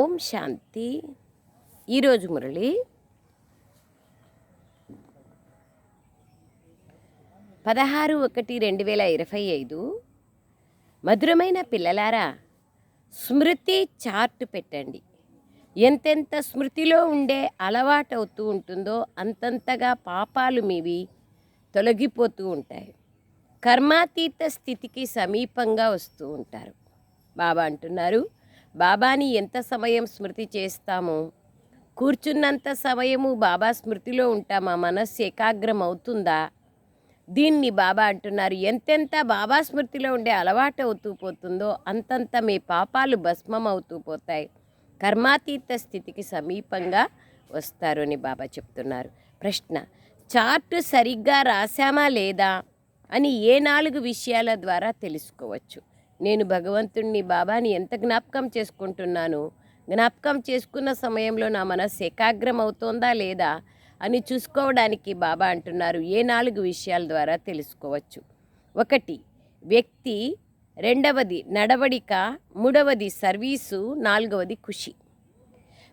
ఓం శాంతి. ఈరోజు మురళి పదహారు ఒకటి రెండు వేల ఇరవై ఐదు మధురమైన పిల్లలారా స్మృతి చార్ట్ పెట్టండి. ఎంతెంత స్మృతిలో ఉండే అలవాటు అవుతూ ఉంటుందో అంతంతగా పాపాలు మీవి తొలగిపోతూ ఉంటాయి. కర్మాతీత స్థితికి సమీపంగా వస్తూ ఉంటారు. బాబా అంటున్నారు బాబాని ఎంత సమయం స్మృతి చేస్తామో కూర్చున్నంత సమయము బాబా స్మృతిలో ఉంటామా? మనస్సు ఏకాగ్రం అవుతుందా దీన్ని బాబా అంటున్నారు. ఎంతెంత బాబా స్మృతిలో ఉండే అలవాటు అవుతూ పోతుందో అంతంత మీ పాపాలు భస్మం అవుతూ పోతాయి. కర్మాతీత స్థితికి సమీపంగా వస్తారు అని బాబా చెప్తున్నారు. ప్రశ్న చార్టు సరిగ్గా రాశామా లేదా అని ఏ నాలుగు విషయాల ద్వారా తెలుసుకోవచ్చు? నేను భగవంతుణ్ణి బాబాని ఎంత జ్ఞాపకం చేసుకుంటున్నాను? జ్ఞాపకం చేసుకున్న సమయంలో నా మనస్సు ఏకాగ్రం అవుతోందా లేదా అని చూసుకోవడానికి బాబా అంటున్నారు. ఏ నాలుగు విషయాల ద్వారా తెలుసుకోవచ్చు? ఒకటి వ్యక్తి. రెండవది నడవడిక. మూడవది సర్వీసు. నాలుగవది ఖుషి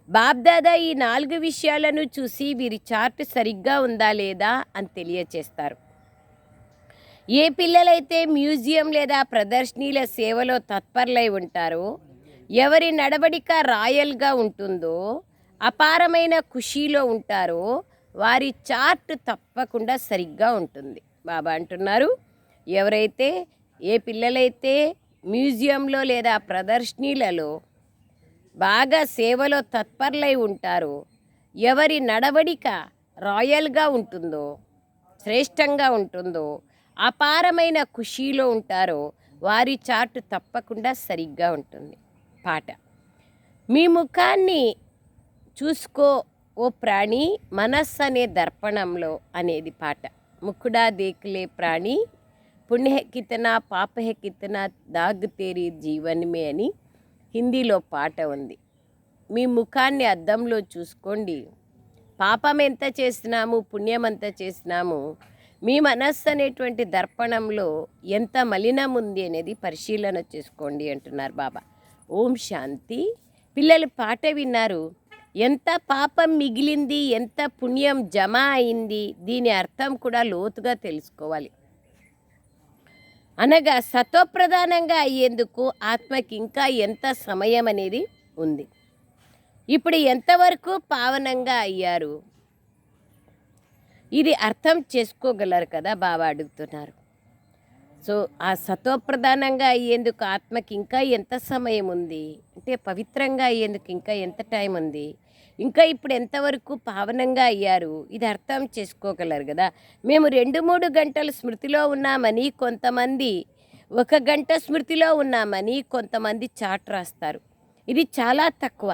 బాబ్దాదా ఈ నాలుగు విషయాలను చూసి వీరి చార్ట్ సరిగ్గా ఉందా లేదా అని తెలియచేస్తారు. ఏ పిల్లలైతే మ్యూజియం లేదా ప్రదర్శనీల సేవలో తత్పరులై ఉంటారో ఎవరి నడవడిక రాయల్గా ఉంటుందో అపారమైన ఖుషీలో ఉంటారో వారి చార్ట్ తప్పకుండా సరిగ్గా ఉంటుంది. బాబా అంటున్నారు ఎవరైతే ఏ పిల్లలైతే మ్యూజియంలో లేదా ప్రదర్శనీలలో బాగా సేవలో తత్పరులై ఉంటారో ఎవరి నడవడిక రాయల్గా ఉంటుందో శ్రేష్టంగా ఉంటుందో అపారమైన ఖుషీలో ఉంటారో వారి చాటు తప్పకుండా సరిగ్గా ఉంటుంది. పాట. మీ ముఖాన్ని చూసుకో ఓ ప్రాణి మనస్సు అనే దర్పణంలో అనేది పాట. ముక్కుడా దేకులే ప్రాణి పుణ్యహెక్కితన కితనా పాప దాగ్ తేరి జీవనమే అని హిందీలో పాట ఉంది. మీ ముఖాన్ని అద్దంలో చూసుకోండి. పాపం ఎంత చేసినాము పుణ్యం ఎంత చేసినాము మీ మనస్సు అనేటువంటి దర్పణంలో ఎంత మలినం ఉంది అనేది పరిశీలన చేసుకోండి అంటున్నారు బాబా. ఓం శాంతి. పిల్లలు పాట విన్నారు. ఎంత పాపం మిగిలింది ఎంత పుణ్యం జమ అయింది దీని అర్థం కూడా లోతుగా తెలుసుకోవాలి. అనగా సతోప్రధానంగా అయ్యేందుకు ఆత్మకి ఇంకా ఎంత సమయం అనేది ఉంది. ఇప్పుడు ఎంతవరకు పావనంగా అయ్యారు? ఇది అర్థం చేసుకోగలరు కదా బాబా అడుగుతున్నారు. సో ఆ సతోప్రధానంగా అయ్యేందుకు ఆత్మకి ఇంకా ఎంత సమయం ఉంది? అంటే పవిత్రంగా అయ్యేందుకు ఇంకా ఎంత టైం ఉంది? ఇంకా ఇప్పుడు ఎంతవరకు పావనంగా అయ్యారు? ఇది అర్థం చేసుకోగలరు కదా. మేము రెండు మూడు గంటలు స్మృతిలో ఉన్నామని కొంతమంది ఒక గంట స్మృతిలో ఉన్నామని కొంతమంది చాట్ రాస్తారు. ఇది చాలా తక్కువ.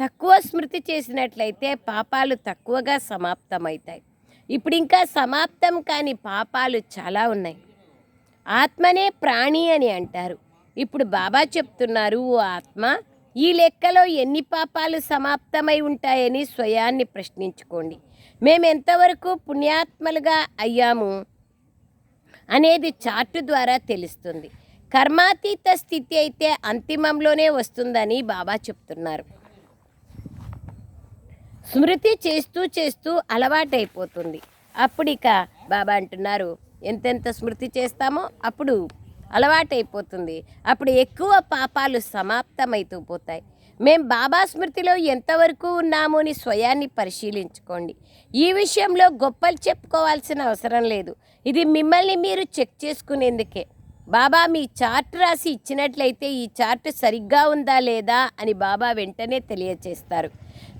తక్కువ స్మృతి చేసినట్లయితే పాపాలు తక్కువగా సమాప్తమవుతాయి. ఇప్పుడు ఇంకా సమాప్తం కాని పాపాలు చాలా ఉన్నాయి. ఆత్మనే ప్రాణి అని అంటారు. ఇప్పుడు బాబా చెప్తున్నారు ఓ ఆత్మ ఈ లెక్కలో ఎన్ని పాపాలు సమాప్తమై ఉంటాయని స్వయాన్ని ప్రశ్నించుకోండి. మేము ఎంతవరకు పుణ్యాత్మలుగా అయ్యాము? అనేది చార్టు ద్వారా తెలుస్తుంది. కర్మాతీత స్థితి అయితే అంతిమంలోనే వస్తుందని బాబా చెప్తున్నారు. స్మృతి చేస్తూ చేస్తూ అలవాటైపోతుంది. అప్పుడు ఇక బాబా అంటున్నారు ఎంతెంత స్మృతి చేస్తామో అప్పుడు అలవాటైపోతుంది. అప్పుడు ఎక్కువ పాపాలు సమాప్తమైతూ పోతాయి. మేం బాబా స్మృతిలో ఎంతవరకు ఉన్నామో అని స్వయాన్ని పరిశీలించుకోండి. ఈ విషయంలో గొప్పలు చెప్పుకోవాల్సిన అవసరం లేదు. ఇది మిమ్మల్ని మీరు చెక్ చేసుకునేందుకే. బాబా మీ చార్ట్ రాసి ఇచ్చినట్లయితే ఈ చార్ట్ సరిగ్గా ఉందా లేదా అని బాబా వెంటనే తెలియచేస్తారు.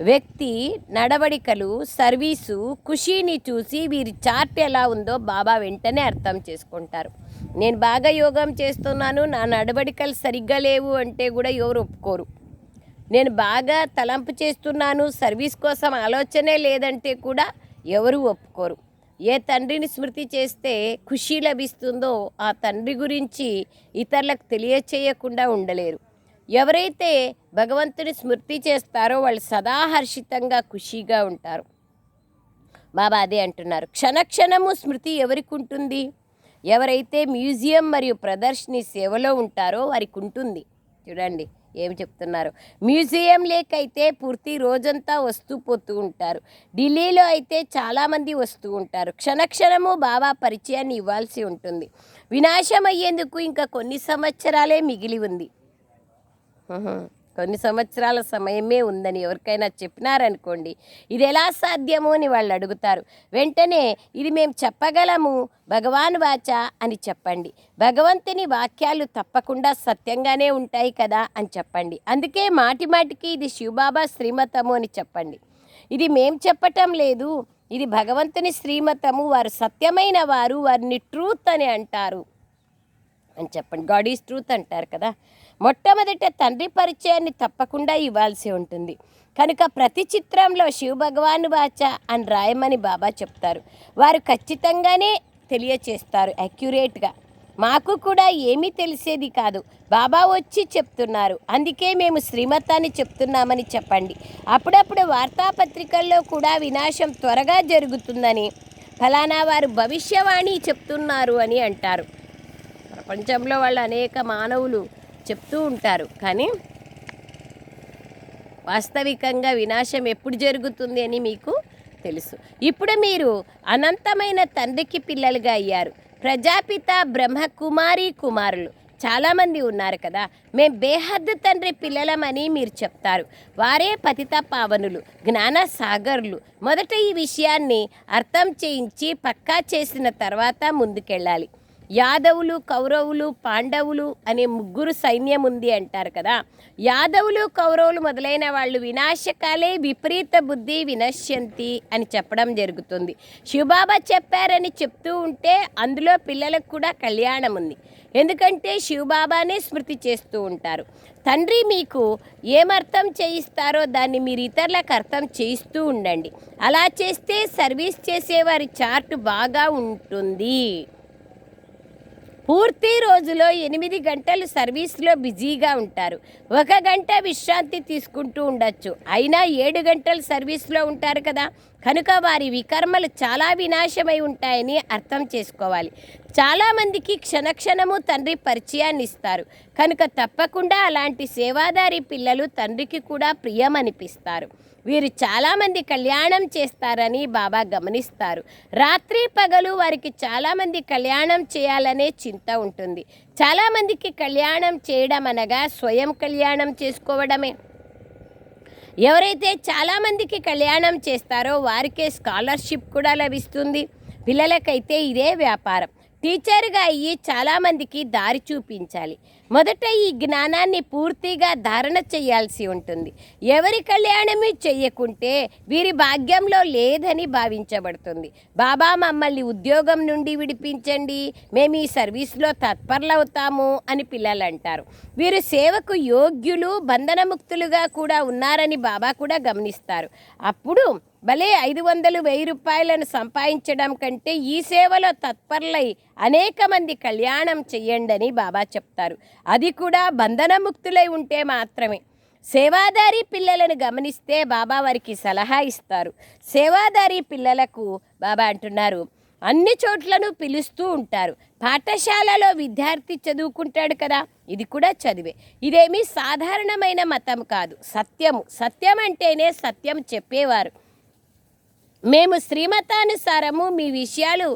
వ్యక్తి నడవడికలు సర్వీసు ఖుషీని చూసి వీరి చార్ట్ ఎలా ఉందో బాబా వెంటనే అర్థం చేసుకుంటారు. నేను బాగా యోగం చేస్తున్నాను నా నడవడికలు సరిగ్గా లేవు అంటే కూడా ఎవరు ఒప్పుకోరు. నేను బాగా తలంపు చేస్తున్నాను సర్వీస్ కోసం ఆలోచనే లేదంటే కూడా ఎవరు ఒప్పుకోరు. ఏ తండ్రిని స్మృతి చేస్తే ఖుషి లభిస్తుందో ఆ తండ్రి గురించి ఇతరులకు తెలియచేయకుండా ఉండలేరు. ఎవరైతే భగవంతుని స్మృతి చేస్తారో వాళ్ళు సదాహర్షితంగా ఖుషీగా ఉంటారు. బాబా అదే అంటున్నారు. క్షణక్షణము స్మృతి ఎవరికి ఉంటుంది? ఎవరైతే మ్యూజియం మరియు ప్రదర్శని సేవలో ఉంటారో వారికి ఉంటుంది. చూడండి ఏమి చెప్తున్నారు? మ్యూజియం లేకైతే పూర్తి రోజంతా వస్తూ పోతూ ఉంటారు. ఢిల్లీలో అయితే చాలామంది వస్తూ ఉంటారు. క్షణక్షణము బాబా పరిచయాన్ని ఇవ్వాల్సి ఉంటుంది. వినాశం అయ్యేందుకు ఇంకా కొన్ని సంవత్సరాలే మిగిలి ఉంది. కొన్ని సంవత్సరాల సమయమే ఉందని ఎవరికైనా చెప్పినారనుకోండి ఇది ఎలా సాధ్యము అని వాళ్ళు అడుగుతారు. వెంటనే ఇది మేము చెప్పగలము భగవాన్ వాచ అని చెప్పండి. భగవంతుని వాక్యాలు తప్పకుండా సత్యంగానే ఉంటాయి కదా అని చెప్పండి. అందుకే మాటి మాటికి ఇది శివబాబా శ్రీమతము అని చెప్పండి. ఇది మేం చెప్పటం లేదు ఇది భగవంతుని శ్రీమతము వారు సత్యమైన వారు వారిని ట్రూత్ అని అంటారు అని చెప్పండి. గాడ్ ఈజ్ ట్రూత్ అంటారు కదా. మొట్టమొదట తండ్రి పరిచయాన్ని తప్పకుండా ఇవ్వాల్సి ఉంటుంది. కనుక ప్రతి చిత్రంలో శివ భగవాన్ వాచ అని రాయమని బాబా చెప్తారు. వారు ఖచ్చితంగానే తెలియచేస్తారు అక్యురేట్గా మాకు కూడా ఏమీ తెలిసేది కాదు. బాబా వచ్చి చెప్తున్నారు. అందుకే మేము శ్రీమతాన్ని చెప్తున్నామని చెప్పండి. అప్పుడప్పుడు వార్తాపత్రికల్లో కూడా వినాశం త్వరగా జరుగుతుందని ఫలానా వారు భవిష్యవాణి చెప్తున్నారు అని అంటారు. ప్రపంచంలో వాళ్ళు అనేక మానవులు చెప్తూ ఉంటారు. కానీ వాస్తవికంగా వినాశం ఎప్పుడు జరుగుతుంది అని మీకు తెలుసు. ఇప్పుడు మీరు అనంతమైన తండ్రికి పిల్లలుగా అయ్యారు. ప్రజాపిత బ్రహ్మకుమారి కుమారులు. చాలామంది ఉన్నారు కదా. మేం బేహద్దు తండ్రి పిల్లలమని మీరు చెప్తారు. వారే పతిత పావనులు జ్ఞాన సాగర్లు. మొదట ఈ విషయాన్ని అర్థం చేయించి పక్కా చేసిన తర్వాత ముందుకెళ్ళాలి. యాదవులు కౌరవులు పాండవులు అనే ముగ్గురు సైన్యం ఉంది అంటారు కదా. యాదవులు కౌరవులు మొదలైన వాళ్ళు వినాశకాలే విపరీత బుద్ధి వినశ్యంతి అని చెప్పడం జరుగుతుంది. శివబాబా చెప్పారని చెప్తూ ఉంటే అందులో పిల్లలకు కూడా కళ్యాణం ఉంది. ఎందుకంటే శివబాబానే స్మృతి చేస్తూ ఉంటారు. తండ్రి మీకు ఏమర్థం చేయిస్తారో దాన్ని మీరు ఇతరులకు అర్థం చేయిస్తూ ఉండండి. అలా చేస్తే సర్వీస్ చేసేవారి చార్ట్ బాగా ఉంటుంది. పూర్తి రోజులో ఎనిమిది గంటలు సర్వీస్లో బిజీగా ఉంటారు. ఒక గంట విశ్రాంతి తీసుకుంటూ ఉండొచ్చు. అయినా ఏడు గంటలు సర్వీస్లో ఉంటారు కదా. కనుక వారి వికర్మలు చాలా వినాశమై ఉంటాయని అర్థం చేసుకోవాలి. చాలామందికి క్షణక్షణము తండ్రి పరిచయాన్ని ఇస్తారు. కనుక తప్పకుండా అలాంటి సేవాదారి పిల్లలు తండ్రికి కూడా ప్రియమనిపిస్తారు వీరు చాలామంది కళ్యాణం చేస్తారని బాబా గమనిస్తారు. రాత్రి పగలు వారికి చాలామంది కళ్యాణం చేయాలనే చింత ఉంటుంది. చాలామందికి కళ్యాణం చేయడం అనగా స్వయం కళ్యాణం చేసుకోవడమే. ఎవరైతే చాలామందికి కళ్యాణం చేస్తారో వారికే స్కాలర్షిప్ కూడా లభిస్తుంది. పిల్లలకైతే ఇదే వ్యాపారం. టీచర్గా అయ్యి చాలామందికి దారి చూపించాలి. మొదట ఈ జ్ఞానాన్ని పూర్తిగా ధారణ చేయాల్సి ఉంటుంది. ఎవరి కళ్యాణమే చెయ్యకుంటే వీరి భాగ్యంలో లేదని భావించబడుతుంది. బాబా మమ్మల్ని ఉద్యోగం నుండి విడిపించండి. మేము ఈ సర్వీస్లో తత్పరులవుతాము అని పిల్లలు అంటారు వీరు సేవకు యోగ్యులు బంధనముక్తులుగా కూడా ఉన్నారని బాబా కూడా గమనిస్తారు. అప్పుడు భలే ఐదు వందలు వెయ్యి రూపాయలను సంపాదించడం కంటే ఈ సేవలో తత్పరులై అనేక మంది కళ్యాణం చెయ్యండి బాబా చెప్తారు. అది కూడా బంధనముక్తులై ఉంటే మాత్రమే. సేవాదారి పిల్లలను గమనిస్తే బాబా వారికి సలహా ఇస్తారు. సేవాదారి పిల్లలకు బాబా అంటున్నారు అన్ని చోట్లను పిలుస్తూ ఉంటారు. పాఠశాలలో విద్యార్థి చదువుకుంటాడు కదా ఇది కూడా చదివే. ఇదేమీ సాధారణమైన మతం కాదు. సత్యము. సత్యం అంటేనే సత్యం చెప్పేవారు. మేము శ్రీమతానుసారము మీ విషయాలు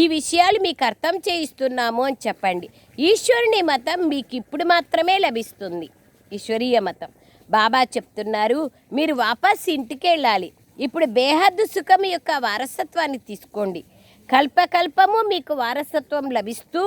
ఈ విషయాలు మీకు అర్థం చేయిస్తున్నాము అని చెప్పండి. ఈశ్వరుని మతం మీకు ఇప్పుడు మాత్రమే లభిస్తుంది. ఈశ్వరీయ మతం. బాబా చెప్తున్నారు మీరు వాపస్ ఇంటికి వెళ్ళాలి ఇప్పుడు బేహద్దు సుఖం యొక్క వారసత్వాన్ని తీసుకోండి. కల్పకల్పము మీకు వారసత్వం లభిస్తూ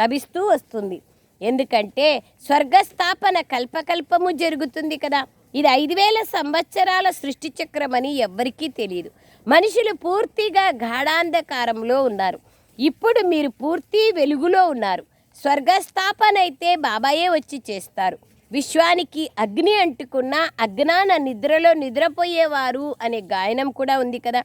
లభిస్తూ వస్తుంది. ఎందుకంటే స్వర్గస్థాపన కల్పకల్పము జరుగుతుంది కదా. ఇది ఐదు వేల సంవత్సరాల సృష్టి చక్రం అని ఎవ్వరికీ తెలియదు మనుషులు పూర్తిగా గాఢాంధకారంలో ఉన్నారు. ఇప్పుడు మీరు పూర్తి వెలుగులో ఉన్నారు. స్వర్గస్థాపన అయితే బాబాయే వచ్చి చేస్తారు. విశ్వానికి అగ్ని అంటుకున్న అజ్ఞాన నిద్రలో నిద్రపోయేవారు అనే గాయనం కూడా ఉంది కదా.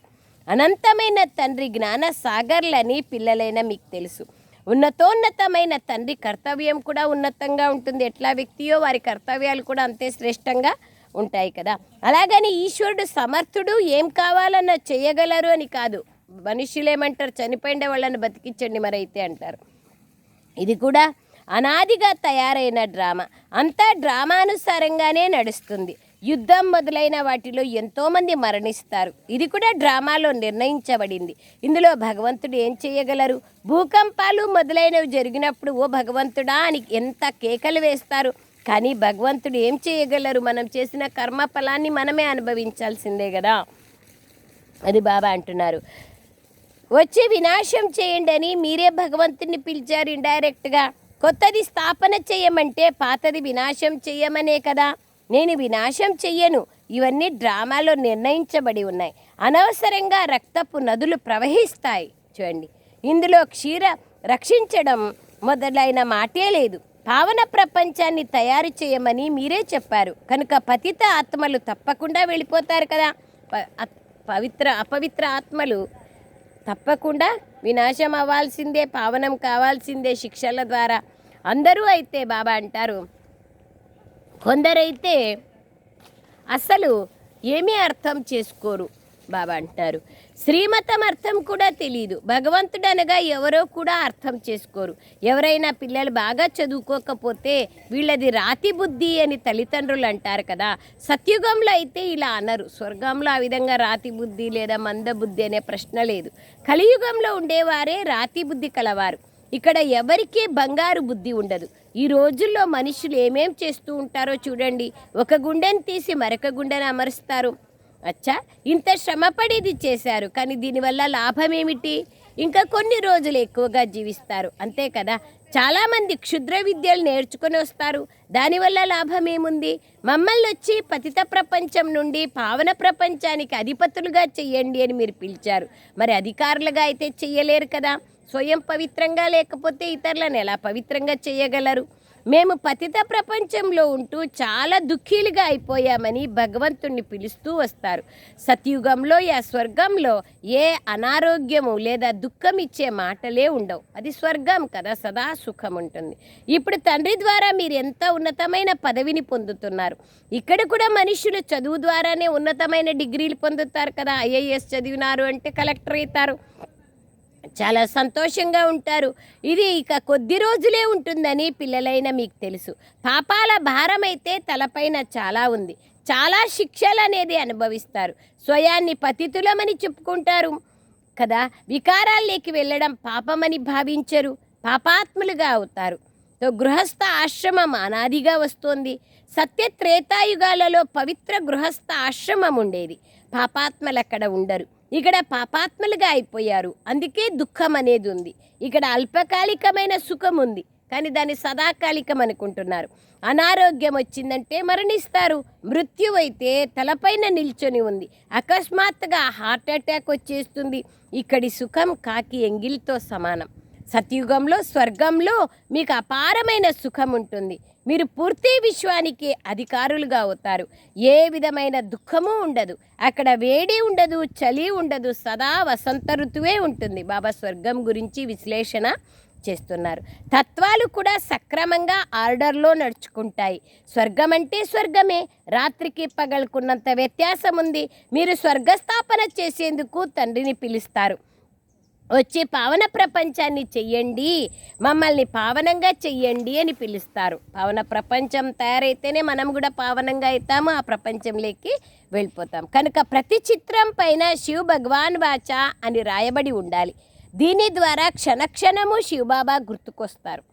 అనంతమైన తండ్రి జ్ఞాన సాగర్లని పిల్లలైన మీకు తెలుసు. ఉన్నతోన్నతమైన తండ్రి కర్తవ్యం కూడా ఉన్నతంగా ఉంటుంది. ఎట్లా వ్యక్తియో వారి కర్తవ్యాలు కూడా అంతే శ్రేష్టంగా ఉంటాయి కదా. అలాగని ఈశ్వరుడు సమర్థుడు ఏం కావాలన్నా చేయగలరు అని కాదు. మనుషులు ఏమంటారు? చనిపోయిన వాళ్ళని బతికించండి మరి అయితే అంటారు. ఇది కూడా అనాదిగా తయారైన డ్రామా. అంతా డ్రామానుసారంగానే నడుస్తుంది. యుద్ధం మొదలైన వాటిలో ఎంతోమంది మరణిస్తారు. ఇది కూడా డ్రామాలో నిర్ణయించబడింది. ఇందులో భగవంతుడు ఏం చేయగలరు? భూకంపాలు మొదలైనవి జరిగినప్పుడు ఓ భగవంతుడా అని ఎంత కేకలు వేస్తారు? కానీ భగవంతుడు ఏం చేయగలరు? మనం చేసిన కర్మ ఫలాన్ని మనమే అనుభవించాల్సిందే కదా? అది బాబా అంటున్నారు. వచ్చి వినాశం చేయండి అని మీరే భగవంతుని పిలిచారు ఇండైరెక్ట్గా. కొత్తది స్థాపన చేయమంటే పాతది వినాశం చేయమనే కదా? నేను వినాశం చెయ్యను. ఇవన్నీ డ్రామాలో నిర్ణయించబడి ఉన్నాయి. అనవసరంగా రక్తపు నదులు ప్రవహిస్తాయి. చూడండి. ఇందులో క్షీర రక్షించడం మొదలైన మాటే లేదు. పావన ప్రపంచాన్ని తయారు చేయమని మీరే చెప్పారు. కనుక పతిత ఆత్మలు తప్పకుండా వెళ్ళిపోతారు కదా. ప- పవిత్ర అపవిత్ర ఆత్మలు తప్పకుండా వినాశం అవ్వాల్సిందే పావనం కావాల్సిందే శిక్షల ద్వారా. అందరూ అయితే బాబా అంటారు. కొందరైతే అసలు ఏమీ అర్థం చేసుకోరు. బాబా అంటారు. శ్రీమతం అర్థం కూడా తెలియదు భగవంతుడు అనగా ఎవరో కూడా అర్థం చేసుకోరు. ఎవరైనా పిల్లలు బాగా చదువుకోకపోతే వీళ్ళది రాతి బుద్ధి అని తల్లిదండ్రులు అంటారు కదా. సత్యుగంలో అయితే ఇలా అనరు. స్వర్గంలో ఆ విధంగా రాతి బుద్ధి లేదా మంద బుద్ధి అనే ప్రశ్న లేదు. కలియుగంలో ఉండేవారే రాతి బుద్ధి కలవారు. ఇక్కడ ఎవరికీ బంగారు బుద్ధి ఉండదు. ఈ రోజుల్లో మనుషులు ఏమేం చేస్తూ ఉంటారో చూడండి. ఒక గుండెని తీసి మరొక గుండెని అమరుస్తారు. అచ్చా ఇంత శ్రమపడి ఇది చేశారు కానీ దీనివల్ల లాభం ఏమిటి ఇంకా కొన్ని రోజులు ఎక్కువగా జీవిస్తారు అంతే కదా? చాలామంది క్షుద్ర విద్యలు నేర్చుకొని వస్తారు దానివల్ల లాభం ఏముంది మమ్మల్ని వచ్చి పతిత ప్రపంచం నుండి పావన ప్రపంచానికి అధిపతులుగా చెయ్యండి అని మీరు పిలిచారు. మరి అధికారులుగా అయితే చెయ్యలేరు కదా? స్వయం పవిత్రంగా లేకపోతే ఇతరులను ఎలా పవిత్రంగా చేయగలరు మేము పతిత ప్రపంచంలో ఉంటూ చాలా దుఃఖీలుగా అయిపోయామని భగవంతుణ్ణి పిలుస్తూ వస్తారు. సత్యుగంలో యా స్వర్గంలో ఏ అనారోగ్యము లేదా దుఃఖం ఇచ్చే మాటలే ఉండవు. అది స్వర్గం కదా సదా సుఖం ఉంటుంది ఇప్పుడు తండ్రి ద్వారా మీరు ఎంత ఉన్నతమైన పదవిని పొందుతున్నారు? ఇక్కడ కూడా మనుషులు చదువు ద్వారానే ఉన్నతమైన డిగ్రీలు పొందుతారు కదా ఐఏఎస్ చదివినారు అంటే కలెక్టర్ అవుతారు. చాలా సంతోషంగా ఉంటారు. ఇది ఇక కొద్ది రోజులే ఉంటుందని పిల్లలైన మీకు తెలుసు. పాపాల భారం అయితే తలపైన చాలా ఉంది. చాలా శిక్షలు అనేది అనుభవిస్తారు. స్వయాన్ని పతితులమని చెప్పుకుంటారు కదా. వికారాల్లోకి వెళ్ళడం పాపమని భావించరు. పాపాత్ములుగా అవుతారు. తో గృహస్థ ఆశ్రమం అనాదిగా వస్తోంది. సత్య త్రేతాయుగాలలో పవిత్ర గృహస్థ ఆశ్రమం ఉండేది. పాపాత్మలు అక్కడ ఉండరు. ఇక్కడ పాపాత్మలుగా అయిపోయారు. అందుకే దుఃఖం అనేది ఉంది. ఇక్కడ అల్పకాలికమైన సుఖం ఉంది. కానీ దాన్ని సదాకాలికం అనుకుంటున్నారు. అనారోగ్యం వచ్చిందంటే మరణిస్తారు. మృత్యు అయితే తలపైన నిల్చొని ఉంది. అకస్మాత్తుగా హార్ట్ అటాక్ వచ్చేస్తుంది. ఇక్కడి సుఖం కాకి ఎంగిల్తో సమానం. సత్యుగంలో స్వర్గంలో మీకు అపారమైన సుఖం ఉంటుంది. మీరు పూర్తి విశ్వానికి అధికారులుగా అవుతారు. ఏ విధమైన దుఃఖము ఉండదు. అక్కడ వేడి ఉండదు చలి ఉండదు సదా వసంత ఋతువే ఉంటుంది. బాబా స్వర్గం గురించి విశ్లేషణ చేస్తున్నారు. తత్వాలు కూడా సక్రమంగా ఆర్డర్లో నడుచుకుంటాయి. స్వర్గం అంటే స్వర్గమే. రాత్రికి పగలుకున్నంత వ్యత్యాసం ఉంది మీరు స్వర్గస్థాపన చేసేందుకు తండ్రిని పిలుస్తారు. వచ్చి పావన ప్రపంచాన్ని చెయ్యండి మమ్మల్ని పావనంగా చెయ్యండి అని పిలుస్తారు. పావన ప్రపంచం తయారైతేనే మనం కూడా పావనంగా అవుతాము ఆ ప్రపంచంలోకి వెళ్ళిపోతాం. కనుక ప్రతి చిత్రం పైన శివ భగవాన్ వాచ అని రాయబడి ఉండాలి. దీని ద్వారా క్షణక్షణము శివబాబా గుర్తుకొస్తారు.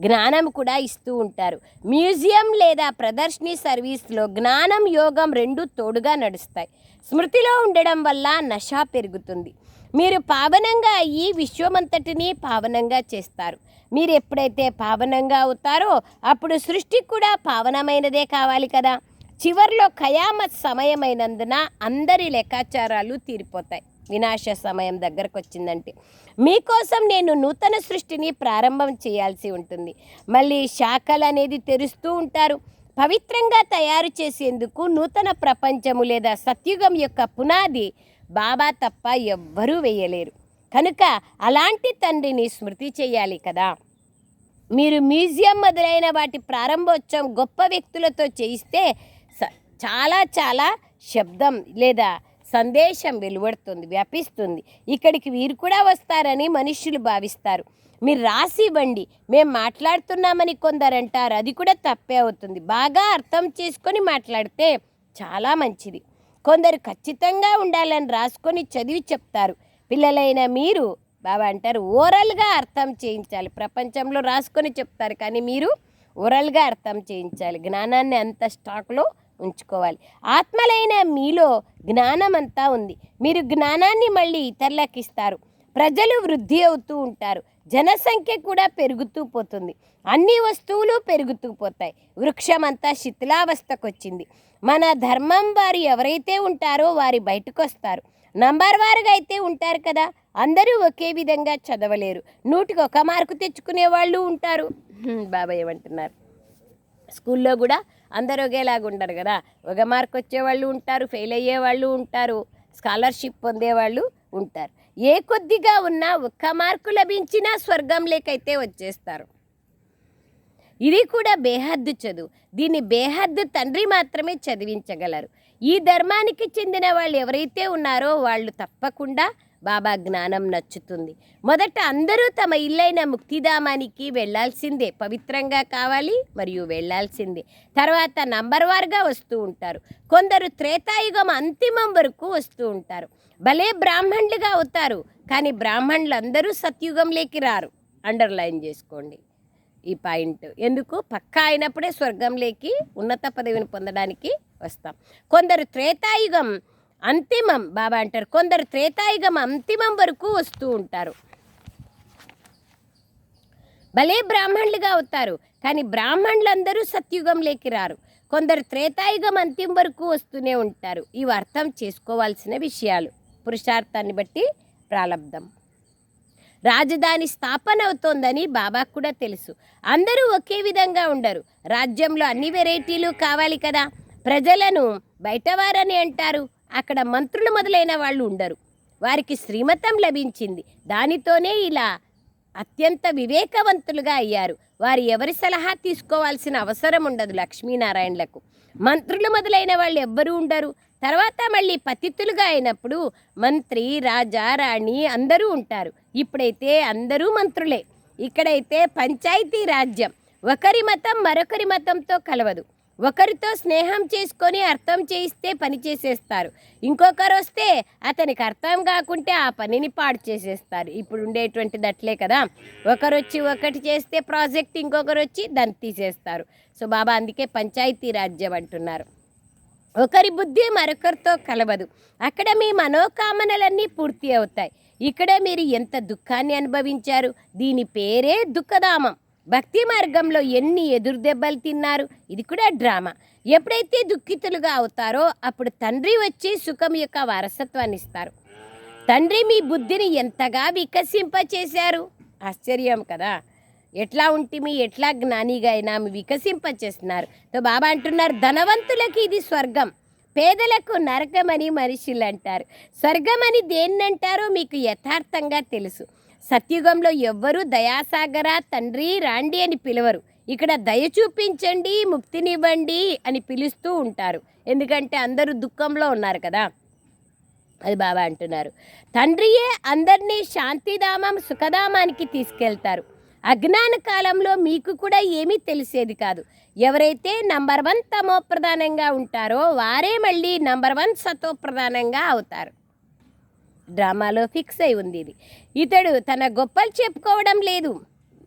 జ్ఞానం కూడా ఇస్తూ ఉంటారు. మ్యూజియం లేదా ప్రదర్శనీ సర్వీస్లో జ్ఞానం యోగం రెండు తోడుగా నడుస్తాయి. స్మృతిలో ఉండడం వల్ల నష పెరుగుతుంది. మీరు పావనంగా అయ్యి విశ్వమంతటిని పావనంగా చేస్తారు. మీరు ఎప్పుడైతే పావనంగా అవుతారో అప్పుడు సృష్టి కూడా పావనమైనదే కావాలి కదా. చివరిలో ఖయామత్ సమయమైనందున అందరి లెక్కాచారాలు తీరిపోతాయి. వినాశ సమయం దగ్గరకు వచ్చిందంటే మీకోసం నేను నూతన సృష్టిని ప్రారంభం చేయాల్సి ఉంటుంది. మళ్ళీ శాఖలు అనేది తెరుస్తూ ఉంటారు. పవిత్రంగా తయారు చేసేందుకు నూతన ప్రపంచము లేదా సత్యుగం యొక్క పునాది బాబా తప్ప ఎవ్వరూ వేయలేరు. కనుక అలాంటి తండ్రిని స్మృతి చేయాలి కదా. మీరు మ్యూజియం మొదలైన వాటి ప్రారంభోత్సవం గొప్ప వ్యక్తులతో చేయిస్తే స- చాలా చాలా శబ్దం లేదా సందేశం వెలువడుతుంది వ్యాపిస్తుంది. ఇక్కడికి వీరు కూడా వస్తారని మనుష్యులు భావిస్తారు. మీరు రాసి ఇవ్వండి మేము మాట్లాడుతున్నామని కొందరు అంటారు అది కూడా తప్పే అవుతుంది. బాగా అర్థం చేసుకొని మాట్లాడితే చాలా మంచిది. కొందరు ఖచ్చితంగా ఉండాలని రాసుకొని చదివి చెప్తారు. పిల్లలైన మీరు బాబా అంటారు ఓరల్గా అర్థం చేయించాలి. ప్రపంచంలో రాసుకొని చెప్తారు కానీ మీరు ఓరల్గా అర్థం చేయించాలి. జ్ఞానాన్ని అంత స్టాక్లో ఉంచుకోవాలి. ఆత్మలైన మీలో జ్ఞానం అంతా ఉంది. మీరు జ్ఞానాన్ని మళ్ళీ ఇతరులకు ఇస్తారు. ప్రజలు వృద్ధి అవుతూ ఉంటారు. జనసంఖ్య కూడా పెరుగుతూ పోతుంది. అన్ని వస్తువులు పెరుగుతూ పోతాయి. వృక్షం అంతా శిథిలావస్థకు వచ్చింది మన ధర్మం వారు ఎవరైతే ఉంటారో వారి బయటకు వస్తారు నంబర్ వారుగా అయితే ఉంటారు కదా అందరూ ఒకే విధంగా చదవలేరు. నూటికి ఒక మార్కు తెచ్చుకునే వాళ్ళు ఉంటారు. బాబాయ్ ఏమంటున్నారు? స్కూల్లో కూడా అందరూ ఒకేలాగా ఉండరు కదా. ఒక మార్క్ వచ్చేవాళ్ళు ఉంటారు ఫెయిల్ అయ్యే వాళ్ళు ఉంటారు స్కాలర్షిప్ పొందేవాళ్ళు ఉంటారు. ఏ కొద్దిగా ఉన్నా ఒక్క మార్కు లభించినా స్వర్గం లేకైతే వచ్చేస్తారు. ఇది కూడా బేహద్దు చదువు. దీన్ని బేహద్దు తండ్రి మాత్రమే చదివించగలరు. ఈ ధర్మానికి చెందిన వాళ్ళు ఎవరైతే ఉన్నారో వాళ్ళు తప్పకుండా బాబా జ్ఞానం నచ్చుతుంది. మొదట అందరూ తమ ఇల్లైన ముక్తిధామానికి వెళ్ళాల్సిందే పవిత్రంగా కావాలి మరియు వెళ్ళాల్సిందే తర్వాత నంబర్ వార్గా వస్తూ ఉంటారు. కొందరు త్రేతాయుగం అంతిమం వరకు వస్తూ ఉంటారు. భలే బ్రాహ్మణులుగా అవుతారు. కానీ బ్రాహ్మణులు అందరూ సత్యుగంలోకి రారు. అండర్లైన్ చేసుకోండి. ఈ పాయింట్. ఎందుకు? పక్కా అయినప్పుడే స్వర్గంలోకి ఉన్నత పదవిని పొందడానికి వస్తాం. కొందరు త్రేతాయుగం అంతిమం బాబా అంటారు. కొందరు త్రేతాయుగం అంతిమం వరకు వస్తూ ఉంటారు. భలే బ్రాహ్మణులుగా అవుతారు. కానీ బ్రాహ్మణులందరూ సత్యుగంలోకి రారు. కొందరు త్రేతాయుగం అంతిమ వరకు వస్తూనే ఉంటారు. ఇవి అర్థం చేసుకోవాల్సిన విషయాలు. పురుషార్థాన్ని బట్టి ప్రారంధం రాజధాని స్థాపన అవుతోందని బాబాకు కూడా తెలుసు. అందరూ ఒకే విధంగా ఉండరు. రాజ్యంలో అన్ని వెరైటీలు కావాలి కదా. ప్రజలను బయటవారని అంటారు. అక్కడ మంత్రులు మొదలైన వాళ్ళు ఉండరు. వారికి శ్రీమతం లభించింది. దానితోనే ఇలా అత్యంత వివేకవంతులుగా అయ్యారు. వారు ఎవరి సలహా తీసుకోవాల్సిన అవసరం ఉండదు లక్ష్మీనారాయణలకు. మంత్రులు మొదలైన వాళ్ళు ఎవ్వరూ ఉండరు. తర్వాత మళ్ళీ పతితులుగా అయినప్పుడు మంత్రి రాజా రాణి అందరూ ఉంటారు. ఇప్పుడైతే అందరూ మంత్రులే. ఇక్కడైతే పంచాయతీ రాజ్యం. ఒకరి మతం మరొకరి మతంతో కలవదు. ఒకరితో స్నేహం చేసుకొని అర్థం చేయిస్తే పని చేసేస్తారు. ఇంకొకరు వస్తే అతనికి అర్థం కాకుంటే ఆ పనిని పాడు చేసేస్తారు. ఇప్పుడు ఉండేటువంటిది అట్లే కదా. ఒకరు వచ్చి ఒకటి చేస్తే ప్రాజెక్ట్ ఇంకొకరు వచ్చి దాన్ని తీసేస్తారు. సో బాబా అందుకే పంచాయతీ రాజ్యం అంటున్నారు. ఒకరి బుద్ధి మరొకరితో కలవదు. అక్కడ మీ మనోకామనలన్నీ పూర్తి అవుతాయి. ఇక్కడ మీరు ఎంత దుఃఖాన్ని అనుభవించారు? దీని పేరే దుఃఖధామం. భక్తి మార్గంలో ఎన్ని ఎదురు దెబ్బలు తిన్నారు? ఇది కూడా డ్రామా. ఎప్పుడైతే దుఃఖితులుగా అవుతారో అప్పుడు తండ్రి వచ్చి సుఖం యొక్క వారసత్వాన్ని ఇస్తారు. తండ్రి మీ బుద్ధిని ఎంతగా వికసింపచేశారు? ఆశ్చర్యం కదా. ఎట్లా ఉంటిమి ఎట్లా జ్ఞానిగా అయినా వికసింపచేస్తున్నారు. తో బాబా అంటున్నారు ధనవంతులకి ఇది స్వర్గం పేదలకు నరకమని మనుషులు అంటారు స్వర్గమని దేన్నంటారో మీకు యథార్థంగా తెలుసు. సత్యుగంలో ఎవ్వరూ దయాసాగర తండ్రి రాండి అని పిలవరు. ఇక్కడ దయ చూపించండి ముక్తినివ్వండి అని పిలుస్తూ ఉంటారు. ఎందుకంటే అందరూ దుఃఖంలో ఉన్నారు కదా. అది బాబా అంటున్నారు. తండ్రియే అందరినీ శాంతిధామం సుఖధామానికి తీసుకెళ్తారు. అజ్ఞాన కాలంలో మీకు కూడా ఏమీ తెలిసేది కాదు. ఎవరైతే నంబర్ వన్ తమో ప్రధానంగా ఉంటారో వారే మళ్ళీ నంబర్ వన్ సతో ప్రధానంగా అవుతారు. డ్రామాలో ఫిక్స్ అయి ఉంది ఇది. ఇతడు తన గొప్పలు చెప్పుకోవడం లేదు.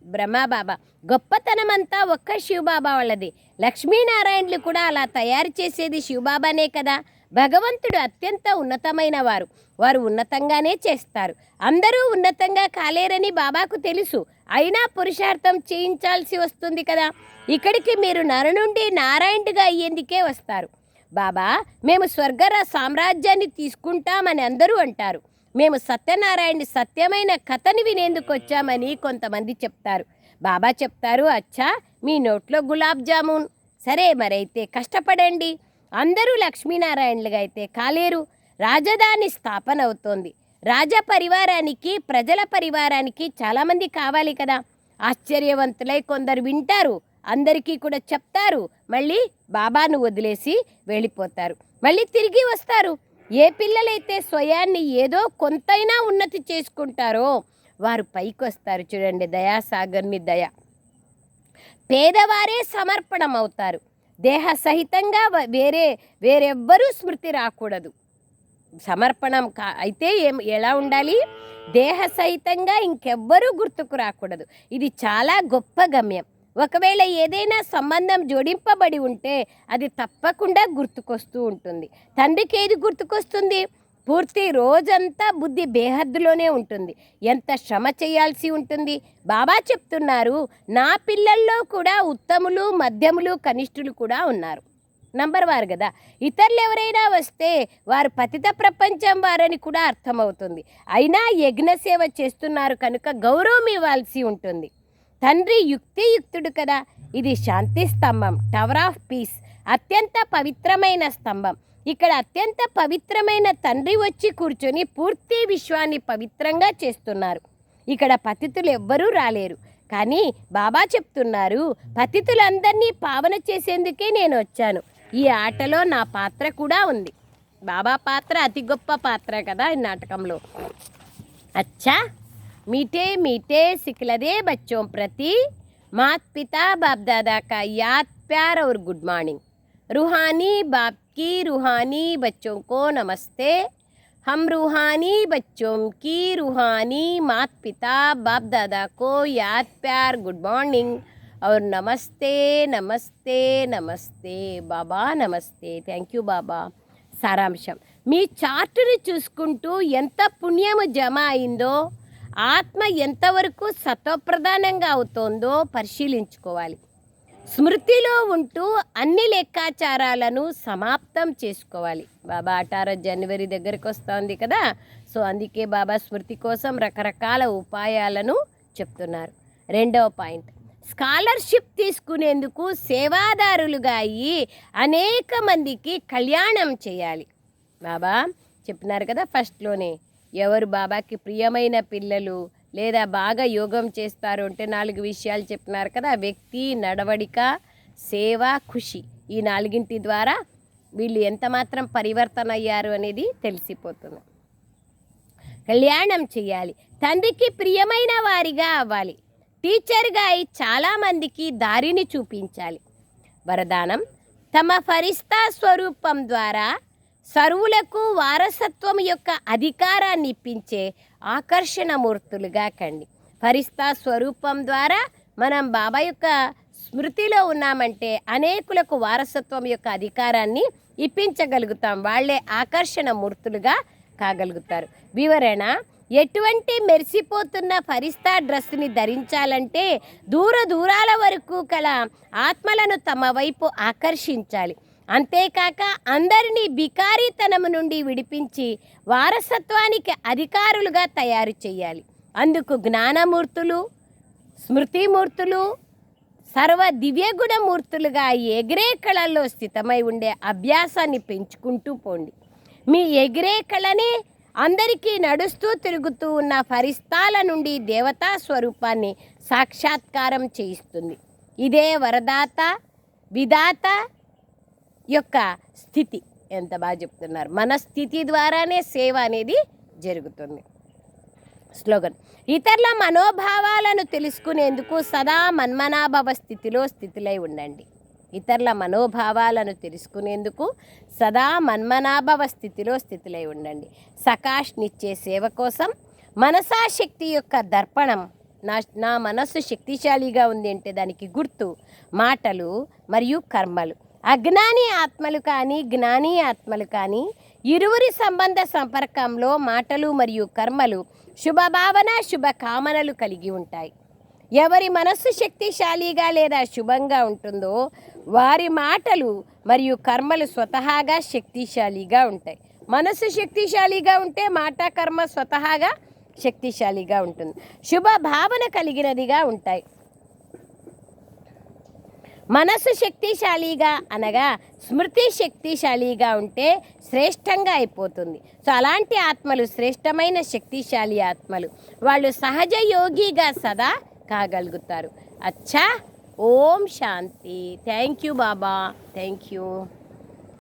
బ్రహ్మబాబా గొప్పతనమంతా ఒక్క శివబాబా వాళ్ళది. లక్ష్మీనారాయణలు కూడా అలా తయారు చేసేది శివబాబానే కదా. భగవంతుడు అత్యంత ఉన్నతమైన వారు. వారు ఉన్నతంగానే చేస్తారు. అందరూ ఉన్నతంగా కాలేరని బాబాకు తెలుసు. అయినా పురుషార్థం చేయించాల్సి వస్తుంది కదా. ఇక్కడికి మీరు నర నుండి నారాయణుడిగా అయ్యేందుకే వస్తారు. బాబా మేము స్వర్గర సామ్రాజ్యాన్ని తీసుకుంటామని అందరూ అంటారు. మేము సత్యనారాయణ సత్యమైన కథని వినేందుకు వచ్చామని కొంతమంది చెప్తారు. బాబా చెప్తారు అచ్చా మీ నోట్లో గులాబ్ జామున్. సరే మరైతే కష్టపడండి. అందరూ లక్ష్మీనారాయణలుగా అయితే కాలేరు. రాజధాని స్థాపన అవుతోంది. రాజ పరివారానికి ప్రజల పరివారానికి చాలామంది కావాలి కదా. ఆశ్చర్యవంతులై కొందరు వింటారు అందరికీ కూడా చెప్తారు. మళ్ళీ బాబాను వదిలేసి వెళ్ళిపోతారు. మళ్ళీ తిరిగి వస్తారు. ఏ పిల్లలైతే స్వయాన్ని ఏదో కొంతైనా ఉన్నతి చేసుకుంటారో వారు పైకి వస్తారు చూడండి దయాసాగర్ని దయ. పేదవారే సమర్పణం అవుతారు దేహ సహితంగా వేరే వేరెవ్వరూ స్మృతి రాకూడదు. సమర్పణం కా అయితే ఏం ఎలా ఉండాలి? దేహ సహితంగా ఇంకెవ్వరూ గుర్తుకు రాకూడదు. ఇది చాలా గొప్ప గమ్యం. ఒకవేళ ఏదైనా సంబంధం జోడింపబడి ఉంటే అది తప్పకుండా గుర్తుకొస్తూ ఉంటుంది. తండ్రికి ఏది గుర్తుకొస్తుంది? పూర్తి రోజంతా బుద్ధి బేహద్దులోనే ఉంటుంది. ఎంత శ్రమ చేయాల్సి ఉంటుంది? బాబా చెప్తున్నారు నా పిల్లల్లో కూడా ఉత్తములు మధ్యములు కనిష్ఠులు కూడా ఉన్నారు. నంబర్ వారు కదా. ఇతరులు ఎవరైనా వస్తే వారు పతిత ప్రపంచం వారని కూడా అర్థమవుతుంది. అయినా యజ్ఞ సేవ చేస్తున్నారు కనుక గౌరవం ఇవ్వాల్సి ఉంటుంది. తండ్రి యుక్తియుక్తుడు కదా. ఇది శాంతి స్తంభం టవర్ ఆఫ్ పీస్ అత్యంత పవిత్రమైన స్తంభం. ఇక్కడ అత్యంత పవిత్రమైన తండ్రి వచ్చి కూర్చొని పూర్తి విశ్వాన్ని పవిత్రంగా చేస్తున్నారు. ఇక్కడ పతితులు ఎవ్వరూ రాలేరు. కానీ బాబా చెప్తున్నారు పతితులందరినీ పావన చేసేందుకే నేను వచ్చాను. ఈ ఆటలో నా పాత్ర కూడా ఉంది బాబా పాత్ర అతి గొప్ప పాత్ర కదా ఈ నాటకంలో अच्छा मीठे मीठे सिखलदे बच्चों प्रति मात पिता बाप दादा का याद प्यार और गुड मॉर्निंग रूहानी बाप की रूहानी बच्चों को नमस्ते हम रूहानी बच्चों की रूहानी मात पिता बाप दादा को याद प्यार गुड मॉर्निंग और नमस्ते नमस्ते नमस्ते बाबा नमस्ते थैंक यू बाबा సారాంశం మీ చార్టుని చూసుకుంటూ ఎంత పుణ్యము జమ అయిందో ఆత్మ ఎంతవరకు సత్వప్రధానంగా అవుతోందో పరిశీలించుకోవాలి స్మృతిలో ఉంటూ అన్ని లెక్కాచారాలను సమాప్తం చేసుకోవాలి బాబా అటారో జనవరి దగ్గరికి వస్తోంది కదా సో అందుకే బాబా స్మృతి కోసం రకరకాల ఉపాయాలను చెప్తున్నారు రెండవ పాయింట్ స్కాలర్షిప్ తీసుకునేందుకు సేవాదారులుగా అయ్యి అనేక మందికి కళ్యాణం చేయాలి. బాబా చెప్పినారు కదా ఫస్ట్లోనే ఎవరు బాబాకి ప్రియమైన పిల్లలు లేదా బాగా యోగం చేస్తారు అంటే నాలుగు విషయాలు చెప్పినారు కదా వ్యక్తి నడవడిక సేవ ఖుషి ఈ నాలుగింటి ద్వారా వీళ్ళు ఎంత మాత్రం పరివర్తన అయ్యారు అనేది తెలిసిపోతుంది. కళ్యాణం చేయాలి. తండ్రికి ప్రియమైన వారిగా అవ్వాలి. టీచర్గా అయి చాలామందికి దారిని చూపించాలి. వరదానం తమ ఫరిస్తా స్వరూపం ద్వారా సరువులకు వారసత్వం యొక్క అధికారాన్ని ఇప్పించే ఆకర్షణ మూర్తులుగా కండి. ఫరిస్తా స్వరూపం ద్వారా మనం బాబా యొక్క స్మృతిలో ఉన్నామంటే అనేకులకు వారసత్వం యొక్క అధికారాన్ని ఇప్పించగలుగుతాం. వాళ్ళే ఆకర్షణ మూర్తులుగా కాగలుగుతారు. వివరణ ఎటువంటి మెరిసిపోతున్న ఫరిస్తా డ్రెస్ని ధరించాలంటే దూర దూరాల వరకు కల ఆత్మలను తమ వైపు ఆకర్షించాలి. అంతేకాక అందరినీ బికారీతనము నుండి విడిపించి వారసత్వానికి అధికారులుగా తయారు చేయాలి. అందుకు జ్ఞానమూర్తులు స్మృతిమూర్తులు సర్వ దివ్యగుణమూర్తులుగా ఎగిరే కళల్లో స్థితమై ఉండే అభ్యాసాన్ని పెంచుకుంటూ పోండి. మీ ఎగిరే కళనే అందరికీ నడుస్తూ తిరుగుతూ ఉన్న ఫరిస్తాల నుండి దేవతా స్వరూపాన్ని సాక్షాత్కారం చేయిస్తుంది. ఇదే వరదాత విధాత యొక్క స్థితి ఎంత బాగా చెప్తున్నారు. మన స్థితి ద్వారానే సేవ అనేది జరుగుతుంది. స్లోగన్. ఇతరుల మనోభావాలను తెలుసుకునేందుకు సదా మన్మనాభవ స్థితిలో స్థితిలై ఉండండి. ఇతరుల మనోభావాలను తెలుసుకునేందుకు సదా మన్మనాభవ స్థితిలో స్థితిలై ఉండండి. సకాష్నిచ్చే సేవ కోసం మనసాశక్తి యొక్క దర్పణం నా నా మనస్సు శక్తిశాలిగా ఉంది అంటే దానికి గుర్తు మాటలు మరియు కర్మలు. అజ్ఞాని ఆత్మలు కానీ జ్ఞాని ఆత్మలు కానీ ఇరువురి సంబంధ సంపర్కంలో మాటలు మరియు కర్మలు శుభభావన శుభకామనలు కలిగి ఉంటాయి. ఎవరి మనస్సు శక్తిశాలిగా లేదా శుభంగా ఉంటుందో వారి మాటలు మరియు కర్మలు స్వతహాగా శక్తిశాలిగా ఉంటాయి. మనస్సు శక్తిశాలిగా ఉంటే మాట కర్మ స్వతహాగా శక్తిశాలిగా ఉంటుంది. శుభ భావన కలిగినదిగా ఉంటాయి. మనసు శక్తిశాలిగా అనగా స్మృతి శక్తిశాలిగా ఉంటే శ్రేష్టంగా అయిపోతుంది. సో అలాంటి ఆత్మలు శ్రేష్టమైన శక్తిశాలి ఆత్మలు. వాళ్ళు సహజ యోగిగా సదా కాగలుగుతారు. అచ్చా! ఓం శాంతి. Thank you Baba. Thank you.